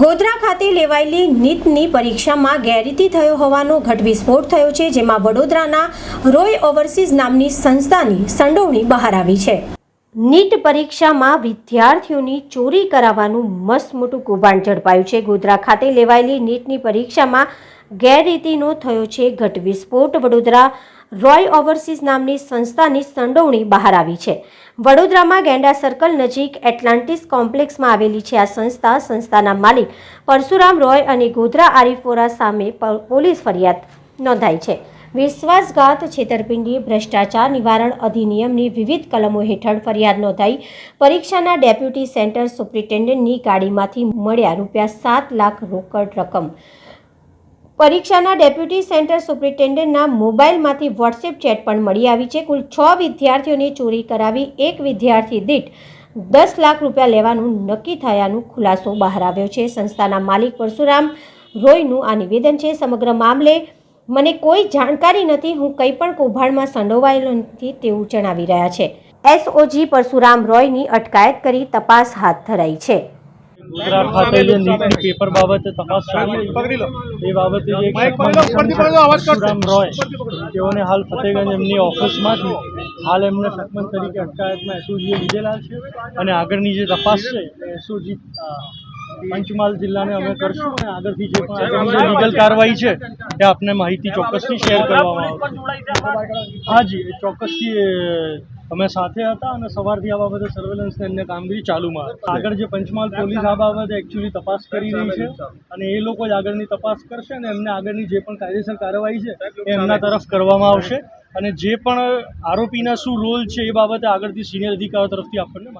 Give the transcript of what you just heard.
ગોધરા ખાતે લેવાયેલી નીટની પરીક્ષામાં ગેરરીતિ થયો હોવાનો ઘટ વિસ્ફોટ થયો છે, જેમાં વડોદરાના રોય ઓવરસીઝ નામની સંસ્થાની સંડોવણી બહાર આવી છે. નીટ પરીક્ષામાં વિદ્યાર્થીઓની ચોરી કરાવવાનું મસ્ત મોટું કૌભાંડ ઝડપાયું છે. ગોધરા ખાતે લેવાયેલી નીટની પરીક્ષામાં ગેરરીતિનો થયો છે ઘટ વિસ્ફોટ વડોદરા રોય ઓવરસીઝ નામની સંસ્થાની સંડોવણી બહાર આવી છે. વડોદરામાં ગેંડા સર્કલ નજીક એટલાન્ટિસ કોમ્પ્લેક્સમાં આવેલી છે આ સંસ્થા. સંસ્થાના માલિક પરશુરામ રોય અને ગોધરા આરીફોરા સામે પોલીસ ફરિયાદ નોંધાઈ છે. વિશ્વાસઘાત, છેતરપિંડી, ભ્રષ્ટાચાર નિવારણ અધિનિયમની વિવિધ કલમો હેઠળ ફરિયાદ નોંધાઈ. પરીક્ષાના ડેપ્યુટી સેન્ટર સુપ્રિન્ટેન્ડન્ટની ગાડીમાંથી મળ્યા રૂપિયા સાત લાખ રોકડ રકમ. પરીક્ષાના ડેપ્યુટી સેન્ટર સુપ્રિન્ટેન્ડન્ટના મોબાઈલમાંથી વોટ્સએપ ચેટ પણ મળી આવી છે. કુલ છ વિદ્યાર્થીઓની ચોરી કરાવી, એક વિદ્યાર્થી દીઠ દસ લાખ રૂપિયા લેવાનું નક્કી થયાનું ખુલાસો બહાર આવ્યો છે. સંસ્થાના માલિક પરશુરામ રોયનું આ નિવેદન છે. સમગ્ર મામલે મને કોઈ જાણકારી નથી, હું કંઈ પણ કૌભાંડમાં સંડોવાયેલો નથી તેવું જણાવી રહ્યા છે. એસઓજી પરશુરામ રોયની અટકાયત કરી તપાસ હાથ ધરાઈ છે. ગોધરા ખાતે જે નીટની પેપર બાબતે તપાસ ચાલી છે. એ બાબતે જે રોય તેઓને હાલ ફતેગંજ એમની ઓફિસમાંથી હાલ એમને સરપંચ તરીકે અટકાયતમાં એસઓજીએ લીધેલા છે. અને આગળની જે તપાસ છે એ એસઓજી પંચમહાલ જિલ્લાને અમે કરશું અને આગળથી જે પણ આગળની જે લીગલ કાર્યવાહી છે તે આપને માહિતી ચોક્કસથી શેર કરવામાં આવશે. હાજી જી ચોક્કસથી એ અમે સાથે હતા અને સવારથી આ બાબતે સર્વેલન્સને અન્ય કામગીરી ચાલુમાં હતી. આગળ જે પંચમહાલ પોલીસ આ બાબતે એકચ્યુઅલી તપાસ કરી રહી છે અને એ લોકો જ આગળની તપાસ કરશે અને એમને આગળની જે પણ કાયદેસર કાર્યવાહી છે એ એમના તરફ કરવામાં આવશે. અને જે પણ આરોપીના શું રોલ છે એ બાબતે આગળથી સિનિયર અધિકારીઓ તરફથી આપણને